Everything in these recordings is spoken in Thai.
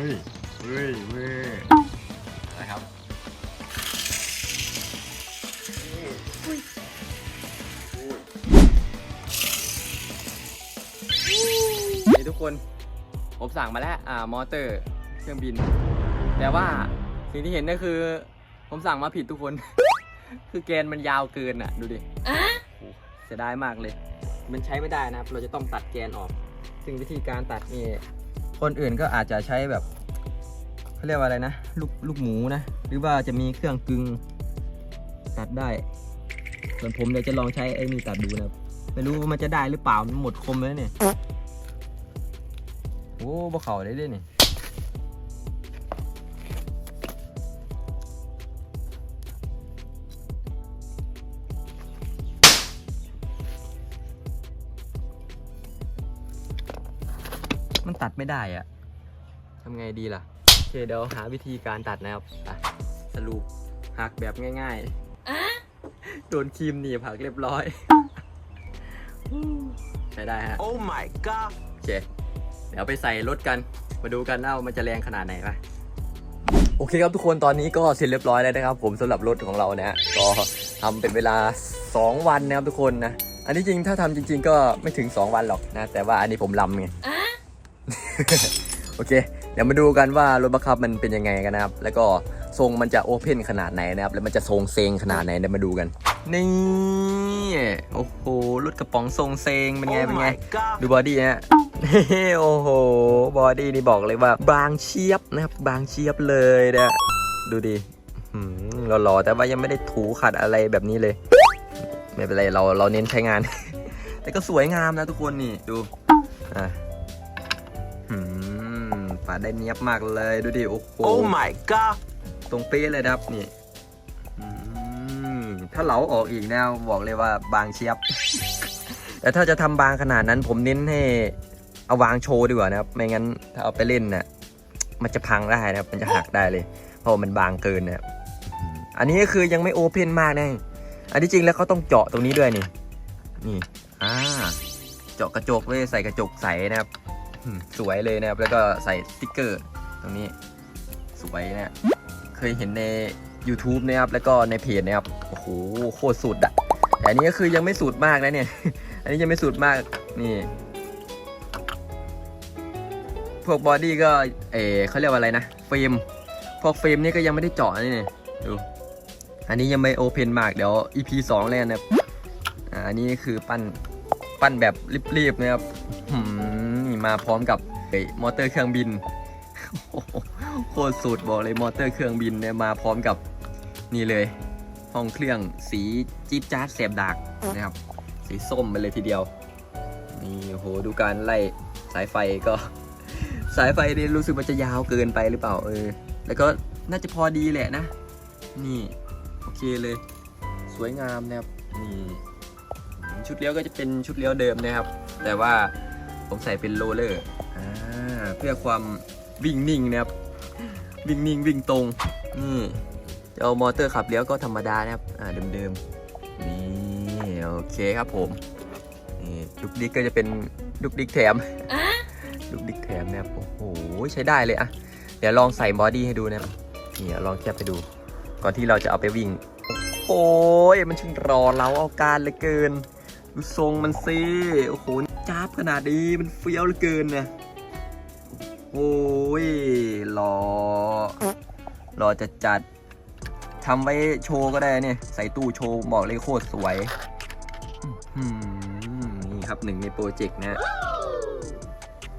ฮ้ยเฮ้ยเว้ยนะครับนี่ทุกคน ผมสั่งมาแล้วอ่ามอเตอร์เครื่องบิน แต่ว่าสิ่งที่เห็นก็คือ ผมสั่งมาผิดทุกคน คือแกนมันยาวเกินอะ ดูดิโอ้โหเสียดายมากเลย มันใช้ไม่ได้นะครับ เราจะต้องตัดแกนออก ซึ่งวิธีการตัดนี่ คนอื่นก็อาจจะใช้แบบเขาเรียกว่าอะไรนะ ลูกลูกหมูนะ หรือว่าจะมีเครื่องกึงตัดได้ ส่วนผมเดี๋ยวจะลองใช้ไอ้นี่ตัดดูนะไม่รู้ว่ามันจะได้หรือเปล่ามันหมดคมแล้วเนี่ย โอ้บ่เข่าได้ด้วยนี่ย มันตัดไม่ได้อะทำไงดีล่ะ โอเคเดี๋ยวหาวิธีการตัดนะครับไปสรุปหักแบบง่ายๆ โดนครีมหนีบหักเรียบร้อย ใช้ได้ฮะ Oh my god โอเค เดี๋ยวไปใส่รถกัน มาดูกันว่ามันจะแรงขนาดไหนไปโอเคครับทุกคนตอนนี้ก็เสร็จเรียบร้อยแล้วนะครับ ผมสำหรับรถของเรานะฮะก็ทำเป็นเวลา 2 วันนะครับทุกคนนะ อันนี้จริงถ้าทำจริง ๆ ก็ไม่ถึง 2 วันหรอกนะ แต่ว่าอันนี้ผมลำไง โอเค เดี๋ยวมาดูกันว่ารถบังคับมันเป็นยังไงกันนะครับ แล้วก็ทรงมันจะโอเพนขนาดไหนนะครับ แล้วมันจะทรงเซงขนาดไหนเดี๋ยวมาดูกัน นี่ โอ้โห รถกระป๋องทรงเซงเป็นไง Oh เป็นไง my god ดูบอดี้ฮะโอ้โห บอดี้นี่บอกเลยว่าบางเชียบนะครับ บางเชียบเลยนะดูดิหืมหล่อๆ แต่ว่ายังไม่ได้ถูขัดอะไรแบบนี้เลย ไม่เป็นไร เราเราเน้นใช้งาน แต่ก็สวยงามนะทุกคนนี่ ดู อะหืม ปาดได้เนียบมากเลยดูดิ โอ้โห Oh my god ตรงเป๊ะเลยนะครับนี่อืมถ้าเหลาออกอีกแนวบอกเลยว่าบางเชียบ แต่ถ้าจะทำบางขนาดนั้น ผมเน้นให้เอาวางโชว์ดีกว่านะครับ ไม่งั้นถ้าเอาไปเล่นน่ะมันจะพังได้นะครับ มันจะหักได้เลย เพราะว่ามันบางเกินนะครับอืมอันนี้ก็คือยังไม่โอเพนมากนะอันที่จริงแล้วเขาต้องเจาะตรงนี้ด้วยนี่ นี่ อ่า เจาะกระจกไว้ใส่กระจกใสนะครับอืม สวยเลยนะครับ แล้วก็ใส่สติ๊กเกอร์ ตรงนี้สวยนะเคยเห็นใน YouTube นะครับ แล้วก็ในเพจนะครับ โอ้โห โคตรสุดอะแต่อันนี้ก็คือยังไม่สุดมากนะเนี่ย อันนี้ยังไม่สุดมาก นี่ พวกบอดี้ก็ เออเขาเรียกว่าอะไรนะ เฟรม พวกเฟรมนี่ก็ยังไม่ได้เจาะนี่เนี่ยดู อันนี้ยังไม่โอเพนมาก เดี๋ยว EP 2เลยนะครับอ่าอันนี้คือปั้น ปั้นแบบรีบๆนะครับ มนี่มาพร้อมกับมอเตอร์เครื่องบินโคตรสุดบอกเลยมอเตอร์เครื่องบินเนี่ยมาพร้อมกับนี่เลย ห้องเครื่องสีจี๊ดจ๊าดแสบดากนะครับ สีส้มไปเลยทีเดียว นี่โอ้โหดูการไล่สายไฟก็ สายไฟนี่รู้สึกมันจะยาวเกินไปหรือเปล่าเออ แล้วก็น่าจะพอดีแหละนะ นี่ โอเคเลย สวยงามนะครับนี่ชุดเลี้ยวก็จะเป็นชุดเลี้ยวเดิมนะครับ แต่ว่า ผมใส่เป็นโรลเลอร์อ่าเพื่อความวิ่งนิ่งนะครับ วิ่งนิ่งวิ่งตรง นี่จะเอามอเตอร์ขับเลี้ยวก็ธรรมดานะครับอ่าเดิมๆ นี่โอเคครับผม นี่ลูกดิกก็จะเป็นลูกดิกแถมลูกดิกแถมนะครับ โอ้โหใช้ได้เลยอะเดี๋ยวลองใส่บอดี้ให้ดูนะครับนี่เดี๋ยวลองแคบไปดู ก่อนที่เราจะเอาไปวิ่ง โอ้ยมันช่างรอเราเอาการเหลือเกิน ดูทรงมันสิ โอ้โห จ้าบขนาดนี้มันเฟี้ยวเหลือเกินนะโอ้ยรอรอจะจัดทำไว้โชว์ก็ได้เนี่ยใส่ตู้โชว์บอกเลยโคตรสวยนี่ครับหนึ่งในโปรเจกต์นะ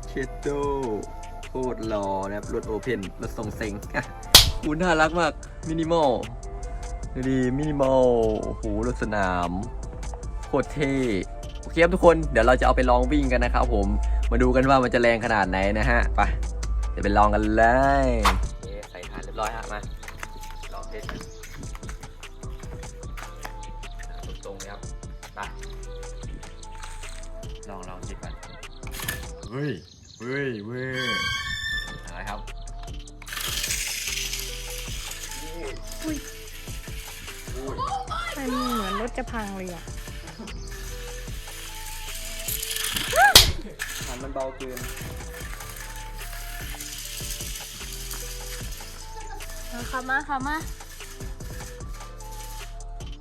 เชดโดโคตรรอนะครับรถโอเพนรถทรงเซ็งอูน่ารักมาก มินิมอลดูดีมินิมอลโอ้โหรถสนาม โคตรเท่ อเคครับทุกคนเดี๋ยวเราจะเอาไปลองวิ่งกันนะครับผมมาดูกันว่ามันจะแรงขนาดไหนนะฮะไปเดี๋ยวไปลองกันเลยใส่ฐานเรียบร้อยฮะมาลองเทสกันตรงๆเลยครับไปลองลองเทสกันเฮ้ยเฮ้ยเว้ยอะไรครับมันเหมือนรถจะพังเลยอะ มันเบาเกินอขับมาขับมา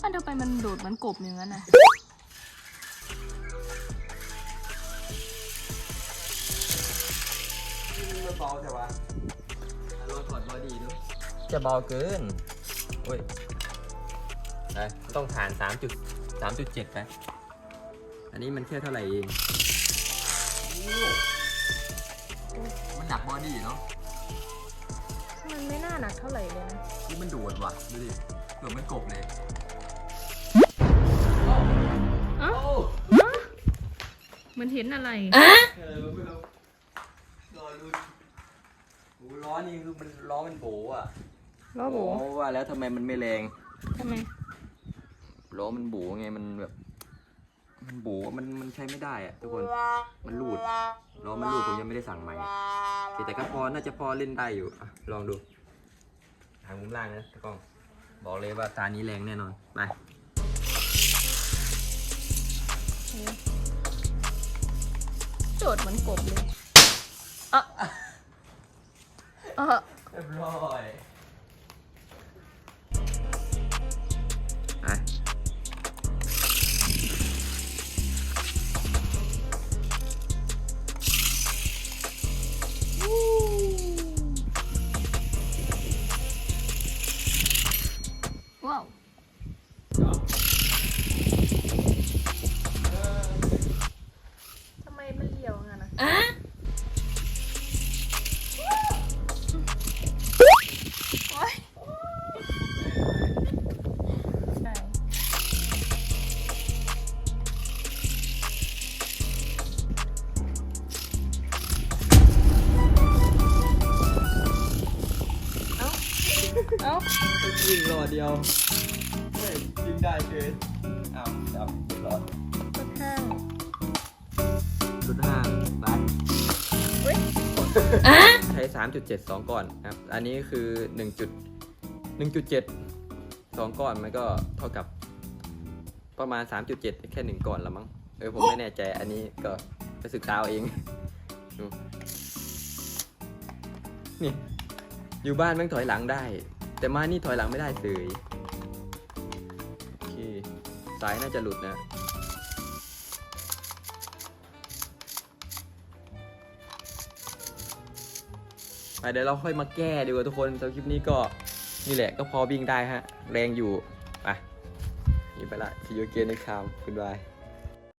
อันทำไมมันโดดเหมันกบอย่างนั้นน่ะเบาใช่ปะลองถอดบอดี้ดูจะเบาเกินโอ้ยไปต้องฐานสามจุดสามจุดเจ็ดไปอันนี้มันแค่เท่าไหร่เอง มันหนักบอดี้เนาะมันไม่น่าหนักเท่าไหร่เลยนะนี่มันโดดว่ะดูดิเหมือนมันกบเลยเอ้ามันเห็นอะไร เออไม่รู้รอลุ้นโอ้ล้อนี่คือมันล้อมันโบอะล้อโบว่าแล้วทำไมมันไม่แรง ทำไม ล้อมันโบไงมันแบบ มันโบมันมันใช้ไม่ได้อะทุกคนมันรูดล้อมันรูดผมยังไม่ได้สั่งใหม่แต่ก็พอน่าจะพอเล่นได้อยู่อะลองดูทางมุมล่างนะตะกล้องบอกเลยว่าตานี้แรงแน่นอนไปโจดเหมือนกบเลยอะอะเรียบร้อย เอ้ายิงรอเดียวเฮ้ยยิงได้เฉยอ้าวจับรอดค่อนข้างสุดห้างไปเฮ้ยใช้3.72ก่อนครับ อันนี้คือ1จุด1.7 2ก้อนมันก็เท่ากับ ประมาณ3.7แค่1ก่อนละมั้งเออผมไม่แน่ใจ อันนี้ก็ไปศึกษาเอาเองดูนี่อยู่บ้านแม่งถอยหลังได้ แต่มานี่ถอยหลังไม่ได้เสยโอเคสายน่าจะหลุดนะ ไปเดี๋ยวเราค่อยมาแก้ดีกว่าทุกคนสำหรับคลิปนี้ก็นี่แหละก็พอวิ่งได้ฮะ แรงอยู่ ไปนี่ไปละ see you again next time goodbye